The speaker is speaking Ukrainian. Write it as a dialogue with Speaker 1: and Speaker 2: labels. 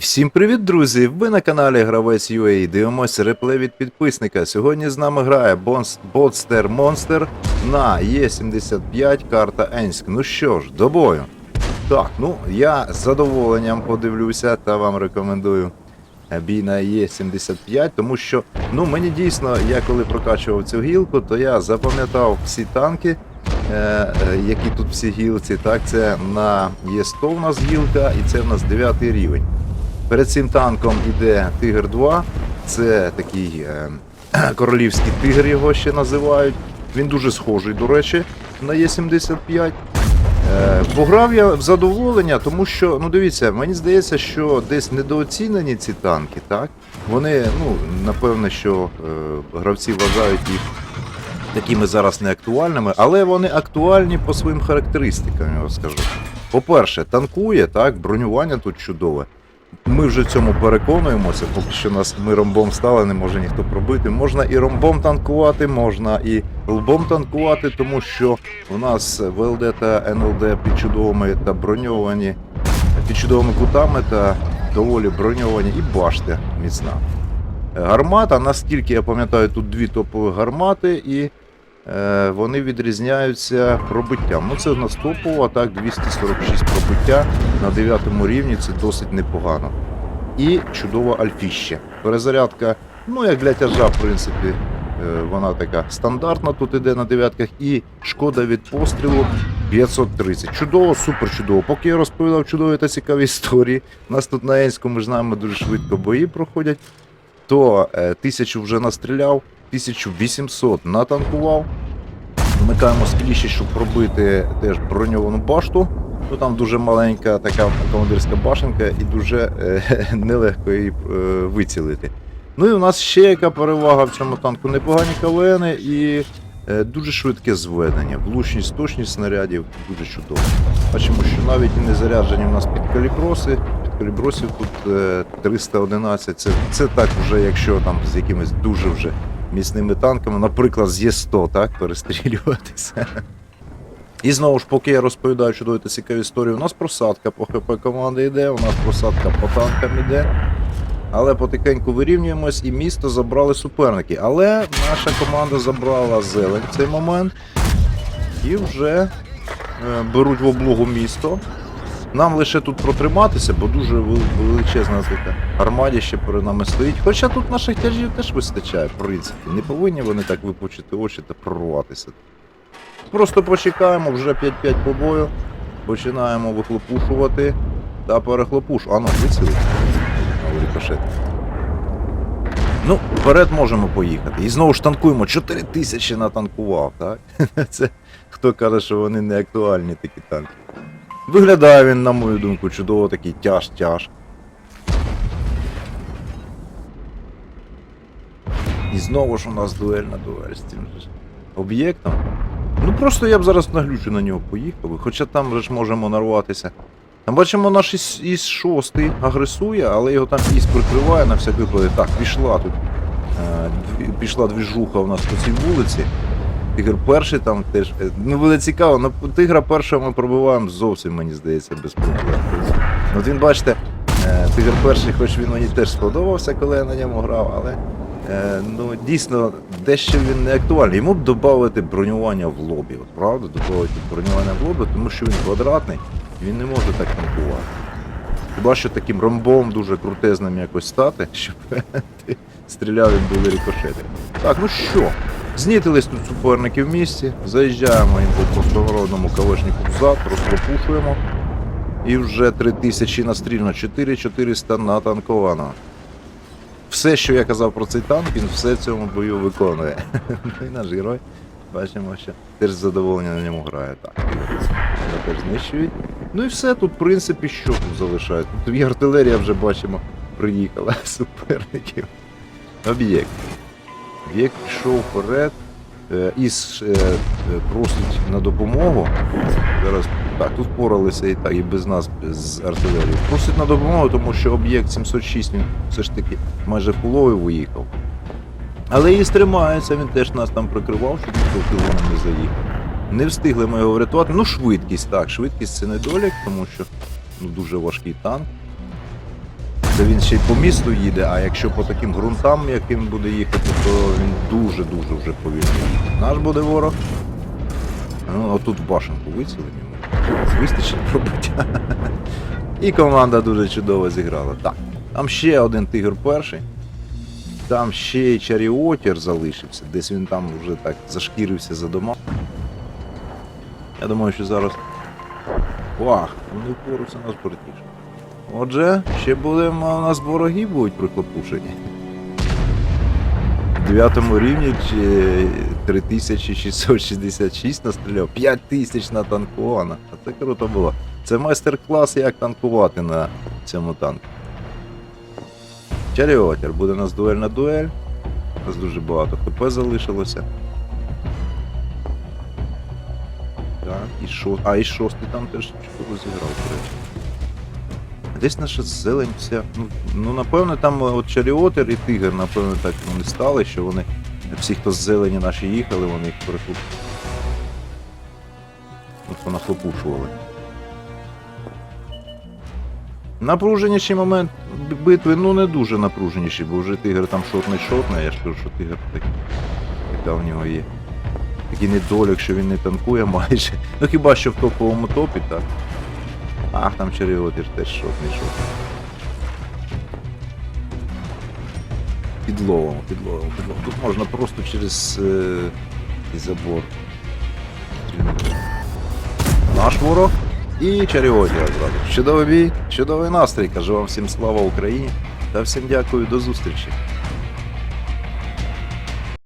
Speaker 1: всім привіт, друзі! Ви на каналі Гравець UA. Дивимося реплей від підписника. Сьогодні з нами грає Ботстер Монстер на Е75 карта Енськ. Ну що ж, до бою. Так, ну я з задоволенням подивлюся та вам рекомендую бій на Е75, тому що ну мені дійсно, я коли прокачував цю гілку, то я запам'ятав всі танки. е, е, Які тут всі гілці, так це на Є100 у нас гілка, і це в нас 9 рівень. Перед цим танком іде Тигр 2. Це такий е, королівський тигр, його ще називають. Він дуже схожий, до речі, на Є75. Е, пограв я в задоволення, тому що, ну дивіться, мені здається, що десь недооцінені ці танки, так? Вони, ну, напевне, що е, гравці вважають їх такими зараз не актуальними, але вони актуальні по своїм характеристикам, я вам скажу. По-перше, танкує, так, бронювання тут чудове. Ми вже цьому переконуємося, поки що нас ми ромбом стали, не може ніхто пробити. Можна і ромбом танкувати, можна і лбом танкувати, тому що у нас ВЛД та НЛД під чудовими та броньовані, під чудовими кутами та доволі броньовані, і башта міцна. Гармата, наскільки я пам'ятаю, тут дві топові гармати, і вони відрізняються пробиттям. Ну це в нас топово, так, 246 пробиття на 9 рівні, це досить непогано. І чудова альфіще. Перезарядка, ну як для тяжа, в принципі, е, вона така стандартна тут іде на дев'ятках, і шкода від пострілу 530. Чудово, супер чудово. Поки я розповідав чудові та цікаві історії, у нас тут на Енську, ми ж знаємо, дуже швидко бої проходять то е, тисячу вже настріляв, 1800 натанкував. Вмикаємо скіліші, щоб пробити теж броньовану башту. Ну там дуже маленька така командирська башенка і дуже е, нелегко її е, вицілити. Ну і у нас ще яка перевага в цьому танку непогані КВН і е, дуже швидке зведення. Влучність, точність снарядів дуже чудово. Бачимо, що навіть і не заряджені у нас під каліброси. Під калібросів тут е, 311. Це, це так вже, якщо там з якимись дуже вже міцними танками, наприклад, з Є100, так, перестрілюватися. І знову ж, поки я розповідаю чудові та цікаві історії, у нас просадка по ХП команди йде, у нас просадка по танкам йде. Але потихеньку вирівнюємось і місто забрали суперники. Але наша команда забрала зелень в цей момент і вже е, беруть в облогу місто. Нам лише тут протриматися, бо дуже величезна така армадіще перед нами стоїть. Хоча тут наших тяжів теж вистачає, в принципі. Не повинні вони так випучити очі та прорватися. Просто почекаємо, вже 5-5 по бою. Починаємо вихлопушувати та перехлопушу. А ну. Рикошет. Ну, вперед можемо поїхати. І знову ж танкуємо. 4 тисячі натанкував, так? Це хто каже, що вони не актуальні такі танки. Виглядає він, на мою думку, чудово такий тяж-тяж. І знову ж у нас дуель на дуель з цим об'єктом. Ну просто я б зараз наглючу на нього поїхав, хоча там вже ж можемо нарватися. Там бачимо, наш іс, іс 6 агресує, але його там іс прикриває на всяк випадок. Так, пішла тут. Е, пішла двіжуха у нас по цій вулиці. Тигр перший там теж. е, Ну буде цікаво, ну тигра першого ми пробиваємо зовсім, мені здається, без проблем. От він, бачите, е, тигр перший, хоч він мені теж сподобався, коли я на ньому грав, але е, ну, дійсно дещо він не актуальний. Йому б додати бронювання в лобі. От правда, додати бронювання в лобі, тому що він квадратний, він не може так танкувати. Хіба що таким ромбом дуже крутезним якось стати, щоб стріляв і були рикошети. Так, ну що? Знітились тут суперники в місті, заїжджаємо їм по простонародному кавешнику взад, розпропушуємо. І вже 3000 настрільно, 4400 натанковано. Все, що я казав про цей танк, він все в цьому бою виконує. Ну і наш герой, бачимо, що теж з задоволенням на ньому грає. Так, теж знищують. Ну і все, тут, в принципі, що тут залишають. Тут і артилерія вже бачимо, приїхала суперників. Об'єкт. Об'єкт пішов вперед. Е, Іс е, е, просить на допомогу. Зараз так, тут впоралися і так, і без нас з артилерії. Просить на допомогу, тому що об'єкт 706 він все ж таки майже фуловий виїхав. Але і тримається, він теж нас там прикривав, щоб ніхто пілоном не заїхав. Не встигли ми його врятувати. Ну, швидкість, так, швидкість це недолік, тому що ну, дуже важкий танк. Це він ще й по місту їде, а якщо по таким ґрунтам, яким буде їхати, то він дуже-дуже вже повільно. їде. Наш буде ворог. Ну, отут башенку вицілимо йому. Вистачить пробиття. І команда дуже чудово зіграла. Так, там ще один тигр перший. Там ще й Чаріотір залишився. Десь він там вже так зашкірився за дома. Я думаю, що зараз. Вах, вони впоруться нас братіше. Отже, ще будемо, у нас вороги будуть приклопушені. В дев'ятому рівні 3666 настріляв, 5000 на танкована. А це круто було. Це майстер-клас, як танкувати на цьому танку. Чаріотер, буде у нас дуель на дуель. У нас дуже багато ХП залишилося. Так, і шо... А, і шостий там теж чудово зіграв, до речі. Десь наша зелень вся. Ну, ну напевно, там от Чаріотер і Тигр, напевно, так вони стали, що вони. Всі, хто з зелені наші їхали, вони їх перехоп... От понахлопушували. Напруженіший момент битви, ну не дуже напруженіший, бо вже тигр там шотний шотний, я ж кажу, що тигр так, така в нього є. Такий недолік, що він не танкує майже. Ну хіба що в топовому топі, так. Ах, там Черіотір теж шотний шотний. Підловом, підловом, підловом. Тут можна просто через е, забор. Наш ворог і Чаріотір одразу. Чудовий бій, чудовий настрій. Кажу вам всім слава Україні та всім дякую, до зустрічі.